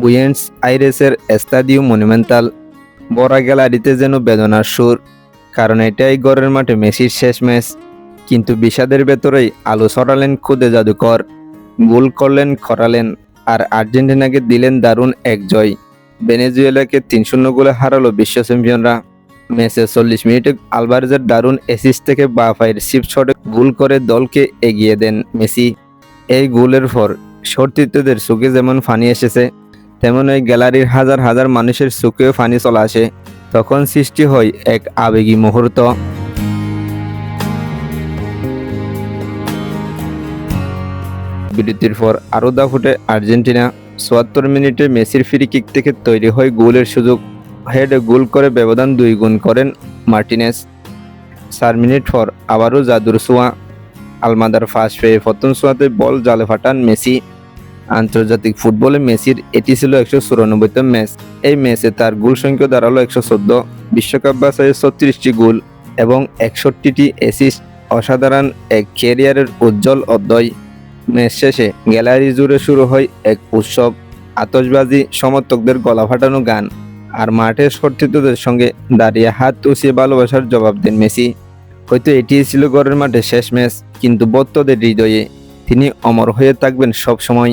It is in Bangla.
Buenos আইরেসের Estadio monumental. বড়া গ্যালারিতে যেন বেদনার সুর। কারণ এটাই গড়ের মাঠে মেসির শেষ ম্যাচ। কিন্তু বিষাদের ভেতরেই আলো ছড়ালেন খুদে জাদুকর। গোল করলেন, খরালেন, আর আর্জেন্টিনাকে দিলেন দারুণ এক জয়। ভেনেজুয়েলাকে তিন শূন্য গোলে হারালো বিশ্ব চ্যাম্পিয়নরা। ম্যাচে চল্লিশ মিনিটে আলভারেজের দারুণ অ্যাসিস্ট থেকে বা ফাইয়ের সিপ শটে গোল করে দলকে এগিয়ে দেন মেসি। এই গোলের পর সতীর্থদের চোখে যেমন ফানি এসেছে তেমন ওই গ্যালারির হাজার হাজার মানুষের চোখেও ফানি চলে আসে। তখন সৃষ্টি হয় এক আবেগী মুহূর্ত। বিরতির পর আরও দা ফুটে আর্জেন্টিনা। চুয়াত্তর মিনিটে মেসির ফ্রি কিক থেকে তৈরি হয় গোলের সুযোগ। হেড গোল করে ব্যবধান দুই গুণ করেন মার্টিনেস। চার মিনিট পর আবারও জাদুর সোয়া আলমাদার ফার্স্ট পেয়ে প্রথম সোয়াতে বল জালে ফাটান মেসি। আন্তর্জাতিক ফুটবলে মেসির এটি ছিল একশো চুরানব্বইতম ম্যাচ এই ম্যাচে তার গোল সংখ্যা দাঁড়াল একশো চোদ্দ, বিশ্বকাপ বাছাইয়ে ছত্রিশটি গোল এবং একষট্টিটি অ্যাসিস্ট অসাধারণ এক ক্যারিয়ারের উজ্জ্বল অধ্যয়। ম্যাচ শেষে গ্যালারি জুড়ে শুরু হয় এক উৎসব। আতশবাজি সমর্থকদের গলা ফাটানো গান আর মাঠের সতীর্থদের সঙ্গে দাঁড়িয়ে হাত উঁচিয়ে ভালোবাসার জবাব দেন মেসি। হয়তো এটিই ছিল গড়ের মাঠে শেষ ম্যাচ কিন্তু বত্তদের হৃদয়ে তিনি অমর হয়ে থাকবেন সব সময়